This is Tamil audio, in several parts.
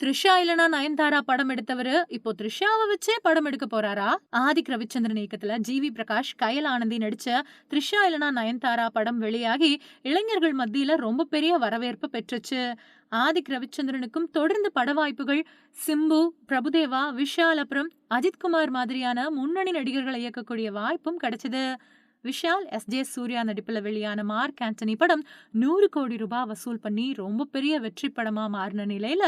த்ரிஷா இல்லனா நயன்தாரா படம் எடுத்தவரு? இப்போ த்ரிஷாவை வச்சே படம் எடுக்க போறாரா? ஆதிக் ரவிச்சந்திரன் இயக்கத்துல ஜி வி பிரகாஷ் கயல் ஆனந்தி நடிச்ச த்ரிஷா இல்லனா நயன்தாரா படம் வெளியாகி இளைஞர்கள் மத்தியில ரொம்ப பெரிய வரவேற்பு பெற்றுச்சு. ஆதிக் ரவிச்சந்திரனுக்கும் தொடர்ந்து பட வாய்ப்புகள் சிம்பு பிரபுதேவா விஷால் அப்புறம் அஜித்குமார் மாதிரியான முன்னணி நடிகர்களை இயக்கக்கூடிய வாய்ப்பும் கிடைச்சது. விஷால் எஸ். ஜே. சூர்யா நடிப்புல வெளியான மார்க் ஆண்டனி படம் நூறு கோடி ரூபாய் வசூல் பண்ணி ரொம்ப பெரிய வெற்றி படமா மாறின நிலையில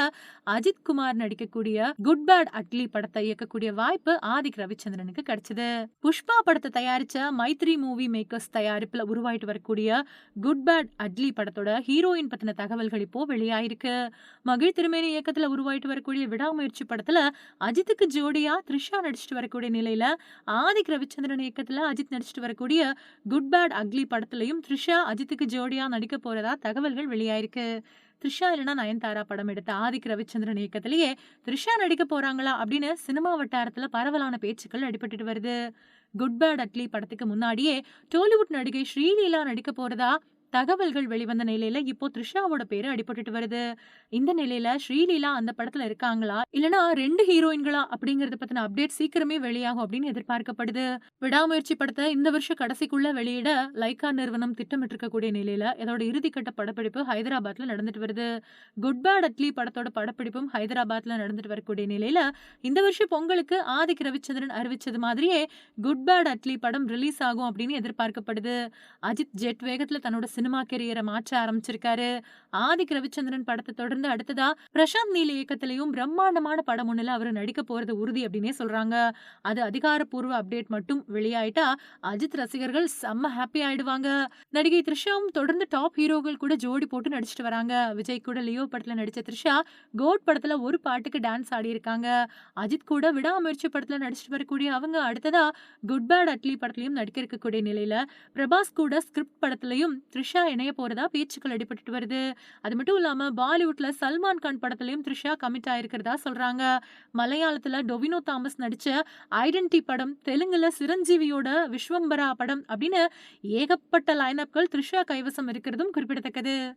அஜித் குமார் நடிக்கக்கூடிய குட் பேட் அட்லி படத்தை இயக்கக்கூடிய வாய்ப்பு ஆதிக் ரவிச்சந்திரனுக்கு கிடைச்சது. புஷ்பா படத்தை தயாரிச்ச மைத்ரி மூவி மேக்கர்ஸ் தயாரிப்புல உருவாயிட்டு வரக்கூடிய குட் பேட் அட்லி படத்தோட ஹீரோயின் பத்தின தகவல்கள் இப்போ வெளியாயிருக்கு. மகிழ் திருமேனி இயக்கத்துல உருவாயிட்டு வரக்கூடிய விடாமுயற்சி படத்துல அஜித்துக்கு ஜோடியா த்ரிஷா நடிச்சிட்டு வரக்கூடிய நிலையில ஆதிக் ரவிச்சந்திரன் இயக்கத்துல அஜித் நடிச்சிட்டு வரக்கூடிய குட் பேட் அக்லி படத்துலையும் த்ரிஷா அஜித்துக்கு ஜோடியா நடிக்க போறதா தகவல்கள் வெளியாயிருக்கு. த்ரிஷா இல்லைனா நயன்தாரா படம் எடுத்த ஆதிக் ரவிச்சந்திரன் இயக்கத்திலேயே த்ரிஷா நடிக்க போறாங்களா அப்படின்னு சினிமா வட்டாரத்துல பரவலான பேச்சுக்கள் அடிபட்டுட்டு வருது. குட் பேட் அட்லி படத்துக்கு முன்னாடியே டோலிவுட் நடிகை ஸ்ரீலீலா நடிக்க போறதா தகவல்கள் வெளிவந்த நிலையில இப்போ த்ரிஷாவோட பேரு அடிபட்டுட்டு வருது. இந்த நிலையில ஸ்ரீலீலா அந்த படத்துல இருக்காங்களா? இல்லனா ரெண்டு ஹீரோயின்களா அப்படிங்கறத பத்தின அப்டேட் சீக்கிரமே வெளியாகும் அப்படின்னு எதிர்பார்க்கப்படுது. விடாமுயற்சி படத்தை இந்த வருஷம் கடைசிக்குள்ள வெளியிட லைகா நிறுவனம் திட்டமிட்டு இருக்கக்கூடிய நிலையில இதோட இறுதிக்கட்ட படப்பிடிப்பு ஹைதராபாத்ல நடந்துட்டு வருது. குட் பேட் அட்லி படத்தோட படப்பிடிப்பும் ஹைதராபாத்ல நடந்துட்டு வரக்கூடிய நிலையில இந்த வருஷம் பொங்கலுக்கு ஆதிக் ரவிச்சந்திரன் அறிவிச்சது மாதிரியே குட் பேட் அட்லி படம் ரிலீஸ் ஆகும் அப்படின்னு எதிர்பார்க்கப்படுது. அஜித் ஜெட் வேகத்துல தன்னோட சினிமா கெரியரை மாற்ற ஆரம்பிச்சிருக்காரு. ஆதிக் ரவிச்சந்திரன் படத்தை தொடர்ந்து அடுத்ததா பிரசாந்த் நீல் இயக்கத்திலையும் பிரம்மாண்டமான படம் ஒண்ணுல அவர் நடிக்க போறது உறுதி அப்படின்னே சொல்றாங்க. அது அதிகாரப்பூர்வ அப்டேட் மட்டும் வெளியாயிட்டா அஜித் ரசிகர்கள் செம்ம ஹாப்பி ஆயிடுவாங்க. நடிகை த்ரிஷாவும் தொடர்ந்து டாப் ஹீரோக்கள் கூட ஜோடி போட்டு நடிச்சிட்டு வராங்க. விஜய் கூட லியோ படத்துல நடிச்ச த்ரிஷா கோட் படத்துல ஒரு பாட்டுக்கு டான்ஸ் ஆடி இருக்காங்க. அஜித் கூட விடாமுயற்சி படத்துல நடிச்சிட்டு வரக்கூடிய அவங்க அடுத்ததா குட் பேட் அட்லி படத்துலயும் நடிக்க இருக்கக்கூடிய நிலையில பிரபாஸ் கூட ஸ்கிரிப்ட் படத்துலயும் த்ரிஷா இணைய போறதா பேச்சுக்கள் அடிபட்டு வருது. அது மட்டும் இல்லாம பாலிவுட்ல சல்மான் கான் படத்துலயும் த்ரிஷா கமிட் ஆயிருக்கிறதா சொல்றாங்க. மலையாளத்துல டொவினோ தாமஸ் நடிச்ச ஐடென்டி படம் தெலுங்குல சிரஞ்சீவியோட விஸ்வம்பரா படம் அப்படின்னு ஏகப்பட்ட லைனப்கள் த்ரிஷா கைவசம் இருக்கிறதும் குறிப்பிடத்தக்கது.